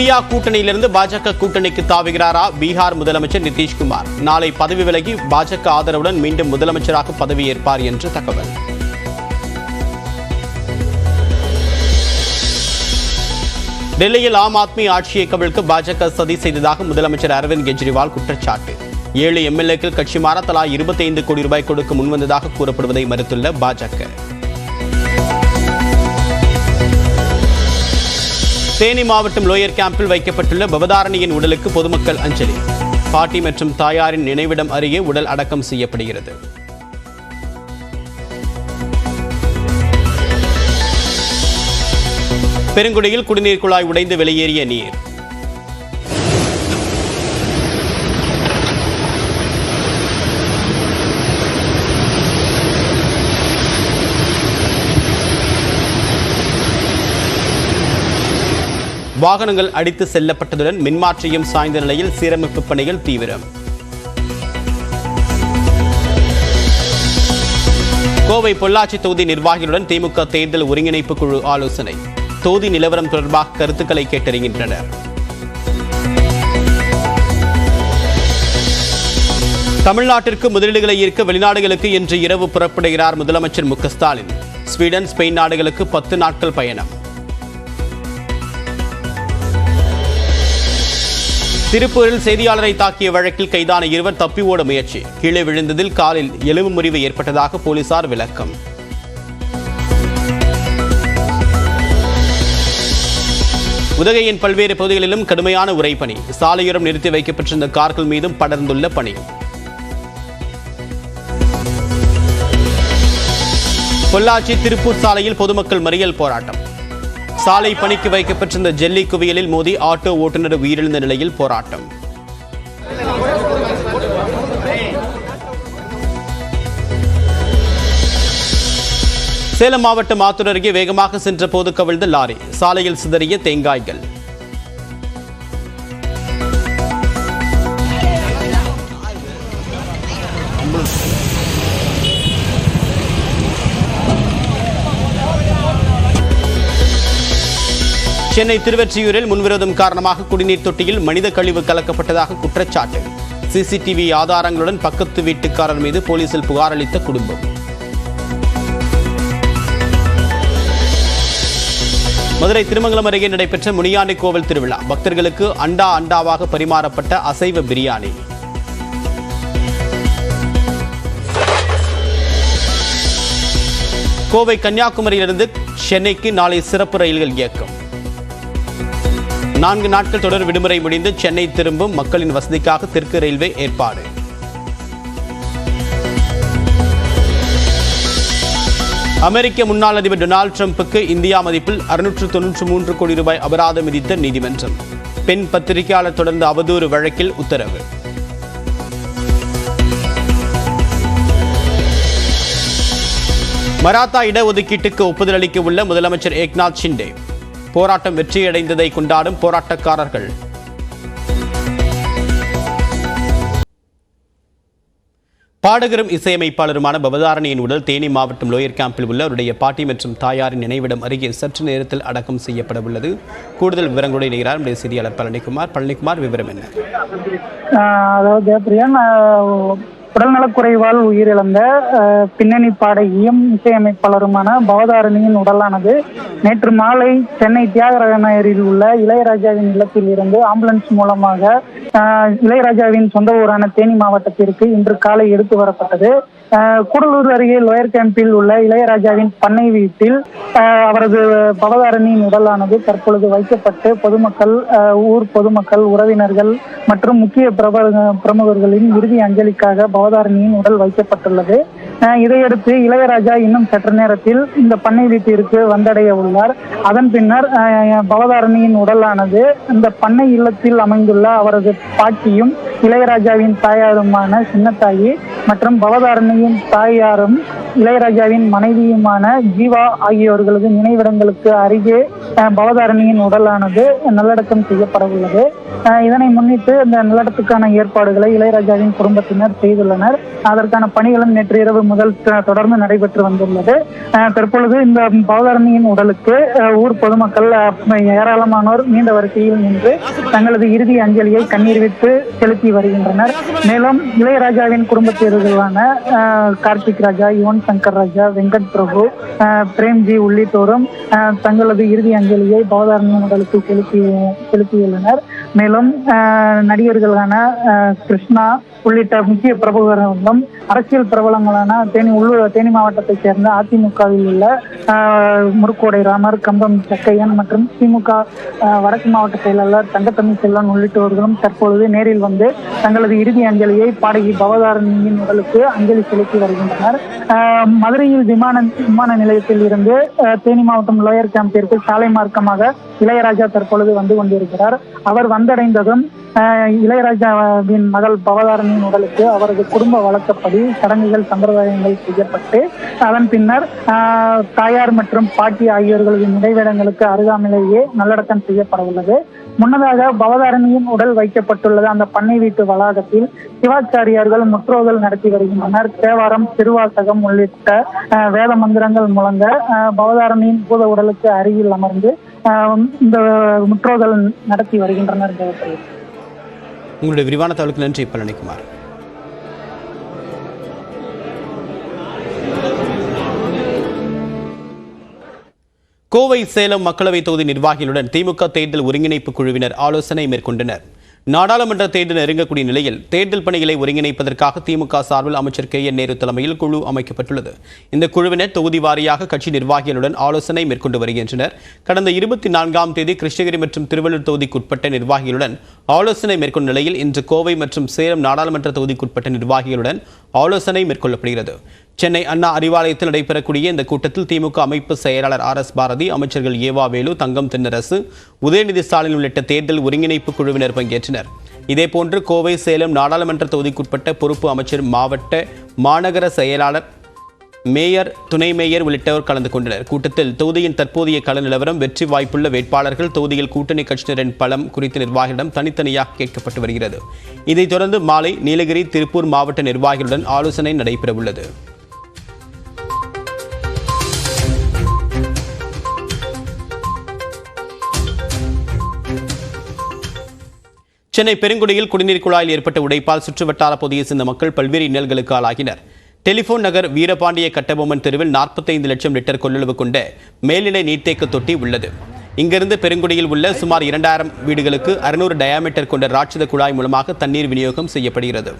India கூட்டணியிலிருந்து பாஜக கூட்டணிக்கு தாவுகிறாரா பீகார் முதலமைச்சர் நிதிஷ்குமார்? நாளை பதவி விலகி பாஜக ஆதரவுடன் மீண்டும் முதலமைச்சராக பதவியேற்பார் என்று தகவல். டெல்லியில் ஆம் ஆத்மி ஆட்சியை கவிழ்க்க பாஜக சதி செய்ததாக முதலமைச்சர் அரவிந்த் கெஜ்ரிவால் குற்றச்சாட்டு. ஏழு எம்எல்ஏக்கள் கட்சி மாற தலா 25 கோடி ரூபாய் கொடுக்க முன்வந்ததாக கூறப்படுவதை மறுத்துள்ள பாஜக. தேனி மாவட்டம் லோயர் கேம்பில் வைக்கப்பட்டுள்ள பவதாரணியின் உடலுக்கு பொதுமக்கள் அஞ்சலி. பாட்டி மற்றும் தாயாரின் நினைவிடம் அருகே உடல் அடக்கம் செய்யப்படுகிறது. பெருங்குடியில் குடிநீர் குழாய் உடைந்து வெளியேறிய நீர். வாகனங்கள் அடித்து செல்லப்பட்டதுடன் மின்மாற்றியும் சாய்ந்த நிலையில் சீரமைப்பு பணிகள் தீவிரம். கோவை பொள்ளாச்சி தொகுதி நிர்வாகிகளுடன் திமுக தேர்தல் ஒருங்கிணைப்பு குழு ஆலோசனை. தொகுதி நிலவரம் தொடர்பாக கருத்துக்களை கேட்டறிகின்றனர். தமிழ்நாட்டிற்கு முதலீடுகளை ஈர்க்க வெளிநாடுகளுக்கு இன்று இரவு புறப்படுகிறார் முதலமைச்சர் மு ஸ்டாலின். ஸ்வீடன் ஸ்பெயின் நாடுகளுக்கு பத்து நாட்கள் பயணம். திருப்பூரில் செய்தியாளரை தாக்கிய வழக்கில் கைதான இருவர் தப்பி ஓட முயற்சி. கீழே விழுந்ததில் காலில் எலும்பு முறிவு ஏற்பட்டதாக போலீசார் விளக்கம். உதகையின் பல்வேறு பகுதிகளிலும் கடுமையான உரைப்பணி சாலையோரம் நிறுத்தி வைக்கப்பட்டிருந்த கார்கள் மீதும் படர்ந்துள்ள பணி பொள்ளாச்சி திருப்பூர் சாலையில் பொதுமக்கள் மறியல் போராட்டம். சாலை பணிக்கு வைக்கப்பட்டிருந்த ஜெல்லி குவியலில் மோதி ஆட்டோ ஓட்டுநர் உயிரிழந்த நிலையில் போராட்டம். சேலம் மாவட்டம் ஆத்தூர் அருகே வேகமாக சென்ற போது கவிழ்ந்த லாரி சாலையில் சிதறிய தேங்காய்கள். சென்னை திருவெற்றியூரில் முன்விரோதம் காரணமாக குடிநீர் தொட்டியில் மனித கழிவு கலக்கப்பட்டதாக குற்றச்சாட்டு. சிசிடிவி ஆதாரங்களுடன் பக்கத்து வீட்டுக்காரர் மீது போலீசில் புகார் அளித்த குடும்பம். மதுரை திருமங்கலம் அருகே நடைபெற்ற முனியாண்டி கோவில் திருவிழா. பக்தர்களுக்கு அண்டா அண்டாவாக பரிமாறப்பட்ட அசைவ பிரியாணி. கோவை கன்னியாகுமரியிலிருந்து சென்னைக்கு நாளை சிறப்பு ரயில்கள் இயக்கம். நான்கு நாட்கள் தொடர் விடுமுறை முடிந்து சென்னை திரும்பும் மக்களின் வசதிக்காக தெற்கு ரயில்வே ஏற்பாடு. அமெரிக்க முன்னாள் அதிபர் டொனால்டு ட்ரம்புக்கு இந்தியா மதிப்பில் அறுநூற்று தொன்னூற்று மூன்று கோடி ரூபாய் அபராதம் விதித்த நீதிமன்றம். பெண் பத்திரிகையாளர் தொடர்ந்த அவதூறு வழக்கில் உத்தரவு. மராத்தா இடஒதுக்கீட்டுக்கு ஒப்புதல் அளிக்க உள்ள முதலமைச்சர் ஏக்நாத் ஷிண்டே. போராட்டம் வெற்றியடைந்ததை கொண்டாடும் போராட்டக்காரர்கள். பாடகரும் இசையமைப்பாளருமான பவதாரணியின் உடல் தேனி மாவட்டம் லோயர் கேம்பில் உள்ள அவருடைய பாட்டி மற்றும் தாயாரின் நினைவிடம் அருகே சற்று நேரத்தில் அடக்கம் செய்யப்பட உள்ளது கூடுதல் விவரங்களுடன் இணைகிறார் நம்முடைய செய்தியாளர் பழனிக்குமார் பழனிக்குமார் விவரம் என்ன? அதாவது பிரியன் உடல்நலக்குறைவால் உயிரிழந்த பின்னணி பாடகியும் இசையமைப்பாளருமான பவதாரணியின் உடலானது நேற்று மாலை சென்னை தியாகராஜ நகரில் உள்ள இளையராஜாவின் இல்லத்தில் இருந்து ஆம்புலன்ஸ் மூலமாக ஆஹ் இளையராஜாவின் சொந்த ஊரான தேனி மாவட்டத்திற்கு இன்று காலை எடுத்து வரப்பட்டது. கூடலூர் அருகே லோயர் கேம்பில் உள்ள இளையராஜாவின் பண்ணை வீட்டில் அவரது பவதாரணியின் உடலானது தற்பொழுது வைக்கப்பட்டு பொதுமக்கள் ஊர் பொதுமக்கள் உறவினர்கள் மற்றும் முக்கிய பிரபல பிரமுகர்களின் இறுதி அஞ்சலிக்காக பவதாரணியின் உடல் வைக்கப்பட்டுள்ளது. இதையடுத்து இளையராஜா இன்னும் சற்று நேரத்தில் இந்த பண்ணை வீட்டிற்கு வந்தடைய உள்ளார். அதன் பின்னர் பவதாரணியின் உடலானது இந்த பண்ணை இல்லத்தில் அமைந்துள்ள அவரது பாட்டியும் இளையராஜாவின் தாயாருமான சின்னத்தாயி மற்றும் பவதாரணியின் தாயாரும் இளையராஜாவின் மனைவியுமான ஜீவா ஆகியோர்களது நினைவிடங்களுக்கு அருகே அஹ், பவதாரணியின் உடலானது நல்லடக்கம் செய்யப்பட உள்ளது இதனை முன்னிட்டு இந்த நல்லடத்துக்கான ஏற்பாடுகளை இளையராஜாவின் குடும்பத்தினர் செய்துள்ளனர். அதற்கான பணிகளும் நேற்று இரவு முதல் தொடர்ந்து நடைபெற்று வந்துள்ளது. தற்பொழுது இந்த பவதாரணியின் உடலுக்கு ஊர் பொதுமக்கள் ஏராளமானோர் நீண்ட வரிசையில் நின்று தங்களது இறுதி அஞ்சலியை கண்ணீர் விட்டு செலுத்தி வருகின்றனர். மேலும் இளையராஜாவின் குடும்பத்தினர்களான கார்த்திக் ராஜா யுவன் சங்கர் ராஜா வெங்கட் பிரபு பிரேம்ஜி உள்ளிட்டோரும் தங்களது இறுதி அஞ்சலியை பவதாரணியின் உடலுக்கு செலுத்தி செலுத்தியுள்ளனர். மேலும் நடிகர்களான கிருஷ்ணா உள்ளிட்ட முக்கிய பிரபுகளும் அரசியல் பிரபலங்களான தேனி உள்ளூர் தேனி மாவட்டத்தை சேர்ந்த அதிமுகவில் உள்ள முருக்கோடை முறுக்கோடை ராமர் கம்பம் சக்கையன் மற்றும் திமுக வடக்கு மாவட்ட செயலாளர் தங்கத்தமிழ் செல்வன் உள்ளிட்டவர்களும் தற்பொழுது நேரில் வந்து தங்களது இறுதி அஞ்சலியை பாடகி பவதாரணியின் உடலுக்கு அஞ்சலி செலுத்தி வருகின்றனர். மதுரையில் விமான விமான நிலையத்தில் இருந்து தேனி மாவட்டம் லோயர் கேம்பிற்கு சாலை மார்க்கமாக இளையராஜா தற்பொழுது வந்து கொண்டிருக்கிறார். அவர் வந்தடைந்ததும் இளையராஜாவின் மகள் பவதாரணியின் உடலுக்கு அவரது குடும்ப வழக்கப்படி சடங்குகள் சம்பிரதாயங்கள் செய்யப்பட்டு அதன் பின்னர் தாயார் மற்றும் பாட்டி ஆகியோர்களது நினைவிடங்களுக்கு அருகாமையிலேயே நல்லடக்கம் செய்யப்பட உள்ளது. முன்னதாக பவதாரணியின் உடல் வைக்கப்பட்டுள்ளது. அந்த பண்ணை வீட்டு வளாகத்தில் சிவாச்சாரியார்கள் முற்றோதல் நடத்தி வருகின்றனர். தேவாரம் திருவாசகம் உள்ளிட்ட வேத மந்திரங்கள் முழங்க பவதாரணியின் பூத உடலுக்கு அருகில் அமர்ந்து இந்த முற்றோதல் நடத்தி வருகின்றனர் தேவப்பிரியா. உங்களுடைய விரிவான தகவலுக்கு நன்றி. பழனிக்குமார் கோவை சேலம் மக்களவைத் தொகுதி நிர்வாகிகளுடன் திமுக தேர்தல் ஒருங்கிணைப்பு குழுவினர் ஆலோசனை மேற்கொண்டனர். நாடாளுமன்ற தேர்தல் நெருங்கக்கூடிய நிலையில் தேர்தல் பணிகளை ஒருங்கிணைப்பதற்காக திமுக சார்பில் அமைச்சர் கே என் நேரு தலைமையில் குழு அமைக்கப்பட்டுள்ளது. இந்த குழுவினர் தொகுதி வாரியாக கட்சி நிர்வாகிகளுடன் ஆலோசனை மேற்கொண்டு வருகின்றனர். கடந்த இருபத்தி நான்காம் தேதி கிருஷ்ணகிரி மற்றும் திருவள்ளூர் தொகுதிக்குட்பட்ட நிர்வாகிகளுடன் ஆலோசனை மேற்கொண்ட நிலையில் இன்று கோவை மற்றும் சேலம் நாடாளுமன்ற தொகுதிக்குட்பட்ட நிர்வாகிகளுடன் ஆலோசனை மேற்கொள்ளப்படுகிறது. சென்னை அண்ணா அறிவாலயத்தில் நடைபெறக்கூடிய இந்த கூட்டத்தில் திமுக அமைப்பு செயலாளர் ஆர் எஸ் பாரதி அமைச்சர்கள் ஏவா வேலு தங்கம் தென்னரசு உதயநிதி ஸ்டாலின் உள்ளிட்ட தேர்தல் ஒருங்கிணைப்பு குழுவினர் பங்கேற்றனர். இதேபோன்று கோவை சேலம் நாடாளுமன்ற தொகுதிக்குட்பட்ட பொறுப்பு அமைச்சர் மாவட்ட மாநகர செயலாளர் மேயர் துணை மேயர் உள்ளிட்டோர் கலந்து கொண்டனர். கூட்டத்தில் தொகுதியின் தற்போதைய கள நிலவரம் வெற்றி வாய்ப்புள்ள வேட்பாளர்கள் தொகுதியில் கூட்டணி கட்சியினரின் பலம் குறித்த நிர்வாகிகளிடம் தனித்தனியாக கேட்கப்பட்டு வருகிறது. இதைத் தொடர்ந்து மாலை நீலகிரி திருப்பூர் மாவட்ட நிர்வாகிகளுடன் ஆலோசனை நடைபெறவுள்ளது. சென்னை பெருங்குடியில் குடிநீர் குழாயில் ஏற்பட்ட உடைப்பால் சுற்றுவட்டார பகுதியை சேர்ந்த மக்கள் பல்வேறு இன்னல்களுக்கு ஆளாகினர். டெலிபோன் நகர் வீரபாண்டிய கட்டபொம்மன் தெருவில் 45 லட்சம் லிட்டர் கொள்ளளவு கொண்ட மேல்நிலை நீர்த்தேக்க தொட்டி உள்ளது. இங்கிருந்து பெருங்குடியில் உள்ள சுமார் இரண்டாயிரம் வீடுகளுக்கு அறுநூறு டயாமீட்டர் கொண்ட ராட்சத குழாய் மூலமாக தண்ணீர் விநியோகம் செய்யப்படுகிறது.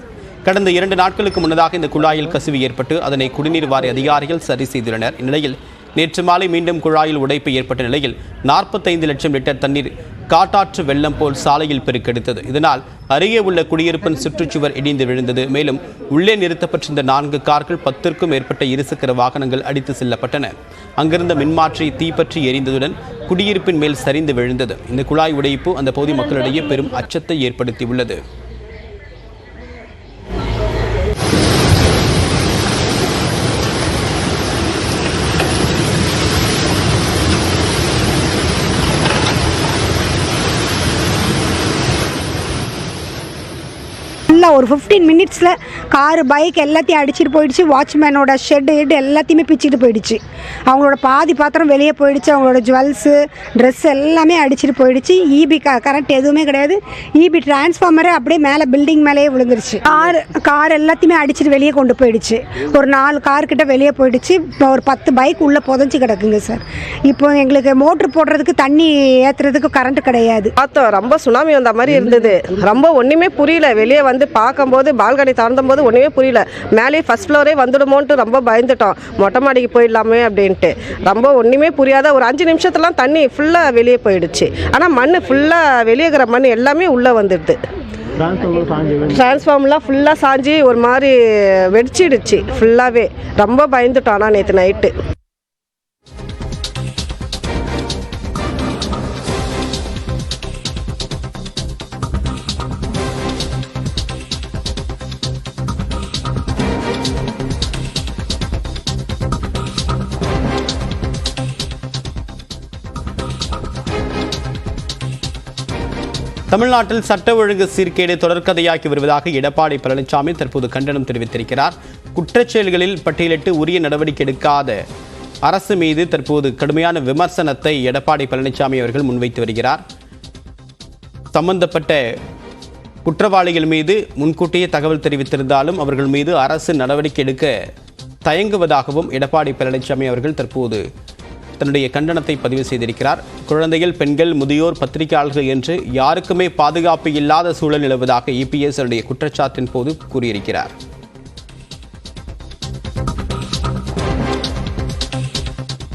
கடந்த இரண்டு நாட்களுக்கு முன்னதாக இந்த குழாயில் கசிவு ஏற்பட்டு அதனை குடிநீர் வாரிய அதிகாரிகள் சரி செய்துள்ளனர். இந்நிலையில் நேற்று மாலை மீண்டும் குழாயில் உடைப்பு ஏற்பட்ட நிலையில் 45 லட்சம் லிட்டர் தண்ணீர் காட்டாற்று வெள்ளம் போல் சாலையில் பெருக்கெடுத்தது. இதனால் அருகே உள்ள குடியிருப்பின் சுற்றுச்சுவர் இடிந்து விழுந்தது. மேலும் உள்ளே நிறுத்தப்பட்டிருந்த நான்கு கார்கள் பத்திற்கும் மேற்பட்ட இருசக்கர வாகனங்கள் அடித்து செல்லப்பட்டன. அங்கிருந்த மின்மாற்றி தீப்பற்றி எரிந்ததுடன் குடியிருப்பின் மேல் சரிந்து விழுந்தது. இந்த குழாய் உடைப்பு அந்த பகுதி மக்களிடையே பெரும் அச்சத்தை ஏற்படுத்தியுள்ளது. ஒரு ஃபிஃப்டீன் மினிட்ஸில் காரு பைக் எல்லாத்தையும் அடிச்சிட்டு போயிடுச்சு. வாட்ச்மேனோட ஷெட்டு ஹெட் எல்லாத்தையுமே பிச்சுட்டு போயிடுச்சு. அவங்களோட பாதி பாத்திரம் வெளியே போயிடுச்சு அவங்களோட ஜுவல்ஸு ட்ரெஸ் எல்லாமே அடிச்சிட்டு போயிடுச்சு. இபி க கரண்ட் எதுவுமே கிடையாது. இபி டிரான்ஸ்ஃபார்மரே அப்படியே மேலே பில்டிங் மேலேயே விழுந்துருச்சு. கார் கார் எல்லாத்தையுமே அடிச்சிட்டு வெளியே கொண்டு போயிடுச்சு. ஒரு நாலு கார் கிட்ட வெளியே போயிடுச்சு. இப்போ ஒரு பத்து பைக் உள்ளே புதைஞ்சு கிடக்குங்க சார் இப்போ எங்களுக்கு மோட்ரு போடுறதுக்கு தண்ணி ஏற்றுறதுக்கு கரண்ட் கிடையாது. பார்த்தோம் ரொம்ப சுனாமி வந்த மாதிரி இருந்தது. ரொம்ப ஒன்றுமே புரியல. வெளியே வந்து பார்க்கும்போது பால்கனி திறந்தம்போது ஒன்றுமே புரியல. மேலே ஃபஸ்ட் ஃப்ளோரே வந்துடுமோன்ட்டு ரொம்ப பயந்துட்டோம். மொட்டை மாடிக்கு போயிடலாமே அப்படின்ட்டு. ரொம்ப ஒன்றுமே புரியாத ஒரு அஞ்சு நிமிஷத்துலாம் தண்ணி ஃபுல்லாக வெளியே போயிடுச்சு. ஆனால் மண் ஃபுல்லாக வெளியேகிற மண் எல்லாமே உள்ளே வந்துடுது. டிரான்ஸ்ஃபார்ம்லாம் ஃபுல்லாக சாஞ்சி ஒரு மாதிரி வெடிச்சிடுச்சு. ஃபுல்லாகவே ரொம்ப பயந்துட்டோம் ஆனால் நேற்று நைட்டு தமிழ்நாட்டில் சட்ட ஒழுங்கு சீர்கேடு தொடர்கதையாக்கி வருவதாக எடப்பாடி பழனிசாமி தற்போது கண்டனம் தெரிவித்திருக்கிறார். குற்றச்செயல்களில் பட்டியலிட்டு உரிய நடவடிக்கை எடுக்காத அரசு மீது தற்போது கடுமையான விமர்சனத்தை எடப்பாடி பழனிசாமி அவர்கள் முன்வைத்து வருகிறார். சம்பந்தப்பட்ட குற்றவாளிகள் மீது முன்கூட்டியே தகவல் தெரிவித்திருந்தாலும் அவர்கள் மீது அரசு நடவடிக்கை எடுக்க தயங்குவதாகவும் எடப்பாடி பழனிசாமி அவர்கள் தற்போது தன்னுடைய கண்டனத்தை பதிவு செய்திருக்கிறார். குழந்தைகள் பெண்கள் முதியோர் பத்திரிகையாளர்கள் என்று யாருக்குமே பாதுகாப்பு இல்லாத சூழல் நிலவுவதாக இபிஎஸ் அவருடைய குற்றச்சாட்டின் போது கூறியிருக்கிறார்.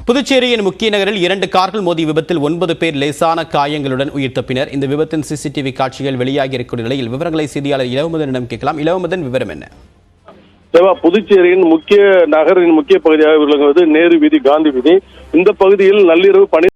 புதுச்சேரியின் முக்கிய நகரில் இரண்டு கார்கள் மோதி விபத்தில் ஒன்பது பேர் லேசான காயங்களுடன் உயிர் தப்பினர். இந்த விபத்தின் சிசிடிவி காட்சிகள் வெளியாகி இருக்கக்கூடிய நிலையில் விவரங்களை செய்தியாளர் இளவமதனிடம் கேட்கலாம். இளவமதன் விவரம் என்ன? புதுச்சேரியின் முக்கிய நகரின் முக்கிய பகுதியாக விளங்குவது நேரு வீதி காந்தி வீதி. இந்த பகுதியில் நள்ளிரவு பனி